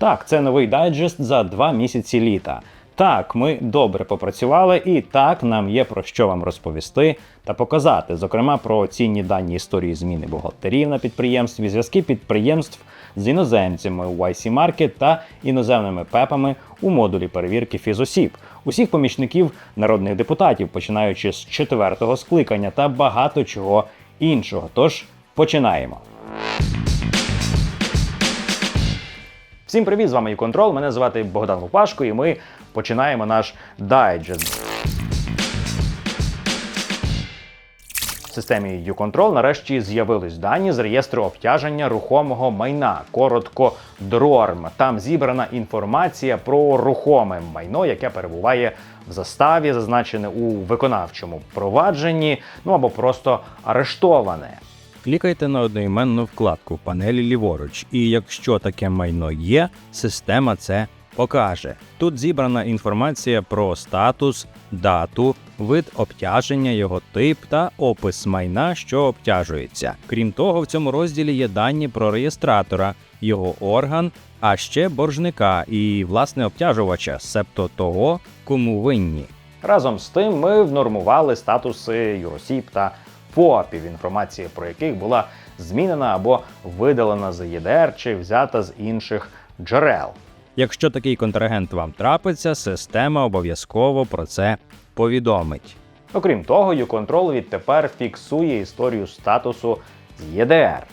Так, це новий дайджест за два місяці літа. Так, ми добре попрацювали, і так нам є про що вам розповісти та показати, зокрема про цінні дані історії зміни бухгалтерів на підприємстві, зв'язки підприємств з іноземцями у YC Market та іноземними пепами у модулі перевірки фізосіб, усіх помічників народних депутатів, починаючи з четвертого скликання та багато чого іншого. Тож починаємо. Всім привіт! З вами Юконтрол. Мене звати Богдан Лупашко, і ми починаємо наш дайджест. В системі YouControl нарешті з'явились дані з реєстру обтяження рухомого майна, коротко ДРОРМ. Там зібрана інформація про рухоме майно, яке перебуває в заставі, зазначене у виконавчому провадженні, ну або просто арештоване. Клікайте на одноіменну вкладку в панелі ліворуч, і якщо таке майно є, система це покаже. Тут зібрана інформація про статус, дату, вид обтяження, його тип та опис майна, що обтяжується. Крім того, в цьому розділі є дані про реєстратора, його орган, а ще боржника і власне обтяжувача, себто того, кому винні. Разом з тим ми внормували статуси юросіб та ФОПів, інформація про яких була змінена або видалена з ЄДР чи взята з інших джерел. Якщо такий контрагент вам трапиться, система обов'язково про це повідомить. Окрім того, YouControl відтепер фіксує історію статусу з ЄДР.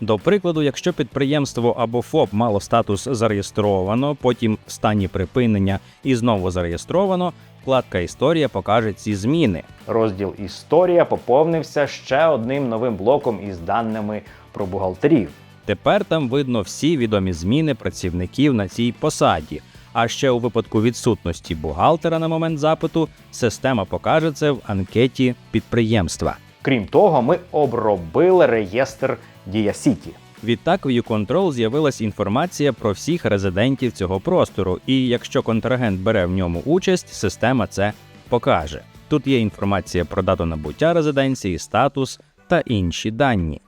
До прикладу, якщо підприємство або ФОП мало статус зареєстровано, потім в стані припинення і знову зареєстровано, вкладка Історія покаже ці зміни. Розділ Історія поповнився ще одним новим блоком із даними про бухгалтерів. Тепер там видно всі відомі зміни працівників на цій посаді. А ще у випадку відсутності бухгалтера на момент запиту система покаже це в анкеті підприємства. Крім того, ми обробили реєстр Діасіті. Відтак в YouControl з'явилась інформація про всіх резидентів цього простору, і якщо контрагент бере в ньому участь, система це покаже. Тут є інформація про дату набуття резиденції, статус та інші дані.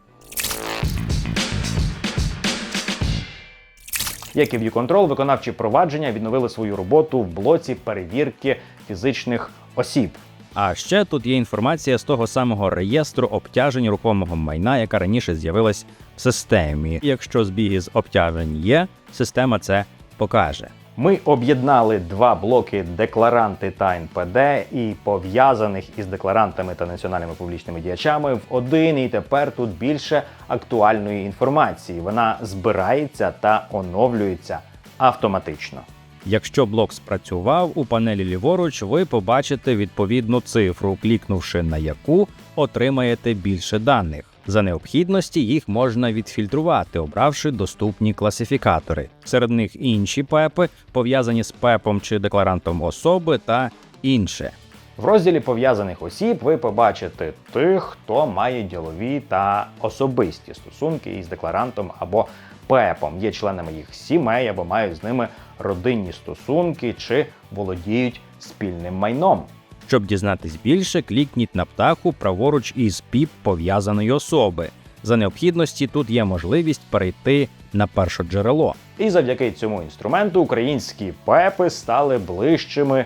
Як і в YouControl, виконавчі провадження відновили свою роботу в блоці перевірки фізичних осіб. А ще тут є інформація з того самого реєстру обтяжень рухомого майна, яка раніше з'явилась в системі. Якщо збіги з обтяжень є, система це покаже. Ми об'єднали два блоки декларанти та НПД і пов'язаних із декларантами та національними публічними діячами в один. І тепер тут більше актуальної інформації. Вона збирається та оновлюється автоматично. Якщо блок спрацював, у панелі ліворуч ви побачите відповідну цифру, клікнувши на яку отримаєте більше даних. За необхідності їх можна відфільтрувати, обравши доступні класифікатори. Серед них інші пепи, пов'язані з пепом чи декларантом особи та інше. В розділі пов'язаних осіб ви побачите тих, хто має ділові та особисті стосунки із декларантом або ПЕПом, є членами їх сімей або мають з ними родинні стосунки чи володіють спільним майном. Щоб дізнатись більше, клікніть на птаху праворуч із ПІП пов'язаної особи. За необхідності тут є можливість перейти на першоджерело. І завдяки цьому інструменту українські ПЕПи стали ближчими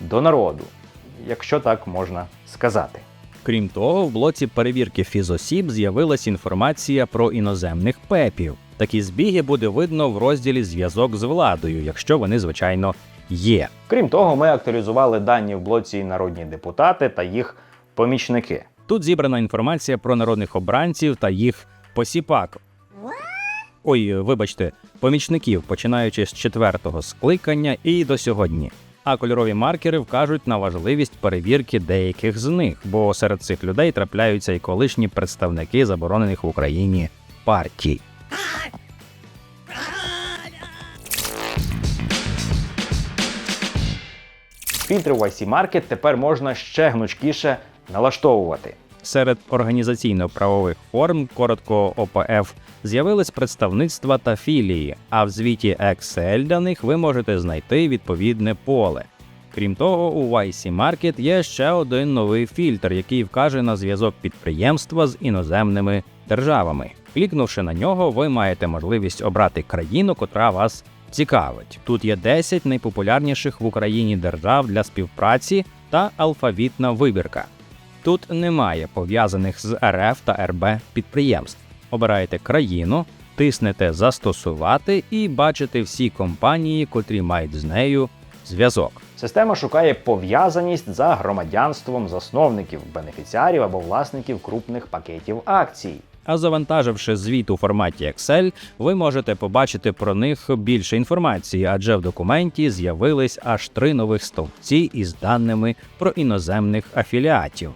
до народу, якщо так можна сказати. Крім того, в блоці перевірки фізосіб з'явилась інформація про іноземних пепів. Такі збіги буде видно в розділі Зв'язок з владою, якщо вони, звичайно, є. Крім того, ми актуалізували дані в блоці народні депутати та їх помічники. Тут зібрана інформація про народних обранців та їх посіпак. Ой, вибачте, помічників, починаючи з четвертого скликання і до сьогодні. А кольорові маркери вкажуть на важливість перевірки деяких з них, бо серед цих людей трапляються і колишні представники заборонених в Україні партій. Фільтри в IC Market тепер можна ще гнучкіше налаштовувати. Серед організаційно-правових форм, коротко ОПФ, з'явились представництва та філії, а в звіті Excel для них ви можете знайти відповідне поле. Крім того, у YC Market є ще один новий фільтр, який вкаже на зв'язок підприємства з іноземними державами. Клікнувши на нього, ви маєте можливість обрати країну, котра вас цікавить. Тут є 10 найпопулярніших в Україні держав для співпраці та алфавітна вибірка. Тут немає пов'язаних з РФ та РБ підприємств. Обираєте країну, тиснете Застосувати і бачите всі компанії, котрі мають з нею зв'язок. Система шукає пов'язаність за громадянством засновників, бенефіціарів або власників крупних пакетів акцій. А завантаживши звіт у форматі Excel, ви можете побачити про них більше інформації, адже в документі з'явились аж три нових стовпці із даними про іноземних афіліатів.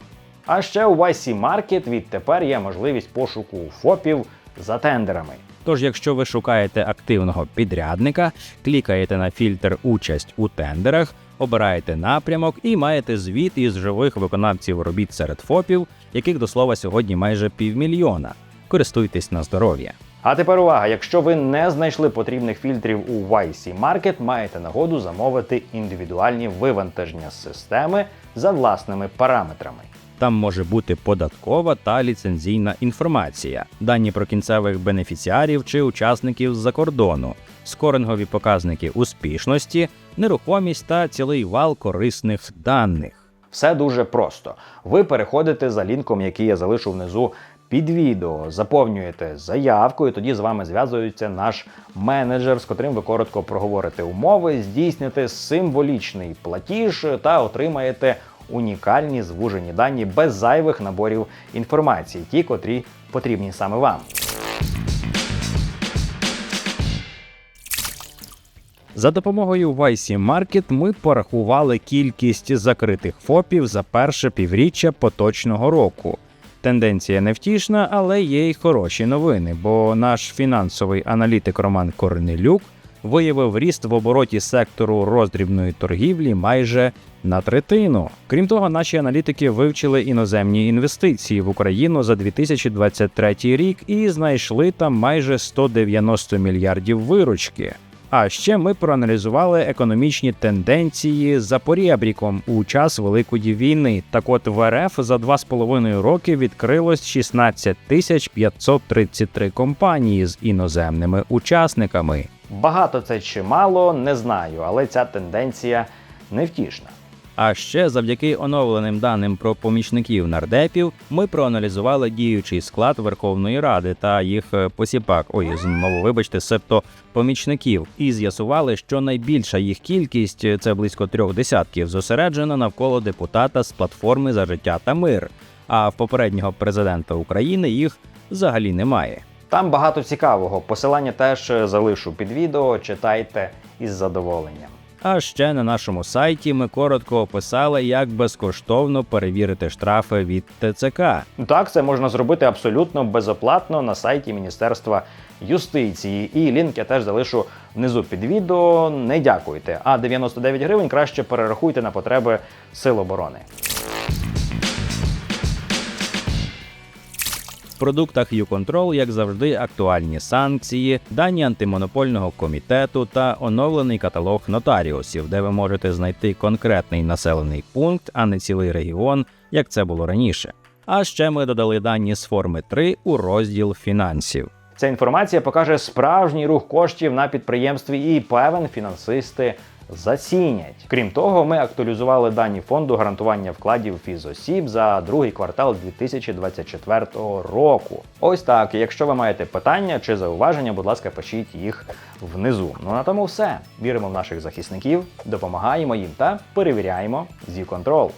А ще у YC Market відтепер є можливість пошуку ФОПів за тендерами. Тож, якщо ви шукаєте активного підрядника, клікаєте на фільтр Участь у тендерах, обираєте напрямок і маєте звіт із живих виконавців робіт серед ФОПів, яких до слова сьогодні майже півмільйона. Користуйтесь на здоров'я. А тепер увага! Якщо ви не знайшли потрібних фільтрів у YC Market, маєте нагоду замовити індивідуальні вивантаження з системи за власними параметрами. Там може бути податкова та ліцензійна інформація, дані про кінцевих бенефіціарів чи учасників з-за кордону, скорингові показники успішності, нерухомість та цілий вал корисних даних. Все дуже просто. Ви переходите за лінком, який я залишу внизу під відео, заповнюєте заявку, і тоді з вами зв'язується наш менеджер, з котрим ви коротко проговорите умови, здійсните символічний платіж та отримаєте унікальні звужені дані без зайвих наборів інформації, ті, котрі потрібні саме вам. За допомогою YC Market ми порахували кількість закритих ФОПів за перше півріччя поточного року. Тенденція невтішна, але є й хороші новини, бо наш фінансовий аналітик Роман Корнелюк виявив ріст в обороті сектору роздрібної торгівлі майже на третину. Крім того, наші аналітики вивчили іноземні інвестиції в Україну за 2023 рік і знайшли там майже 190 мільярдів виручки. А ще ми проаналізували економічні тенденції за порєбріком у час Великої війни. Так от в РФ за два з половиною роки відкрилось 16 тисяч 533 компанії з іноземними учасниками. Багато це чи мало, не знаю, але ця тенденція невтішна. А ще завдяки оновленим даним про помічників нардепів ми проаналізували діючий склад Верховної Ради та їх е, посіпак. Ой, знову вибачте, себто помічників, і з'ясували, що найбільша їх кількість е, це близько трьох десятків, зосереджена навколо депутата з платформи за життя та мир. А в попереднього президента України їх взагалі немає. Там багато цікавого. Посилання теж залишу під відео. Читайте із задоволенням. А ще на нашому сайті ми коротко описали, як безкоштовно перевірити штрафи від ТЦК. Так, це можна зробити абсолютно безоплатно на сайті Міністерства юстиції. І лінк я теж залишу внизу під відео. Не дякуйте. А 99 гривень краще перерахуйте на потреби Сил оборони. В продуктах YouControl, як завжди, актуальні санкції, дані антимонопольного комітету та оновлений каталог нотаріусів, де ви можете знайти конкретний населений пункт, а не цілий регіон, як це було раніше. А ще ми додали дані з форми 3 у розділ фінансів. Ця інформація покаже справжній рух коштів на підприємстві і певен фінансисти зацінять. Крім того, ми актуалізували дані фонду гарантування вкладів фізосіб за другий квартал 2024 року. Ось так. Якщо ви маєте питання чи зауваження, будь ласка, пишіть їх внизу. Ну на тому все. Віримо в наших захисників, допомагаємо їм та перевіряємо зі контрол.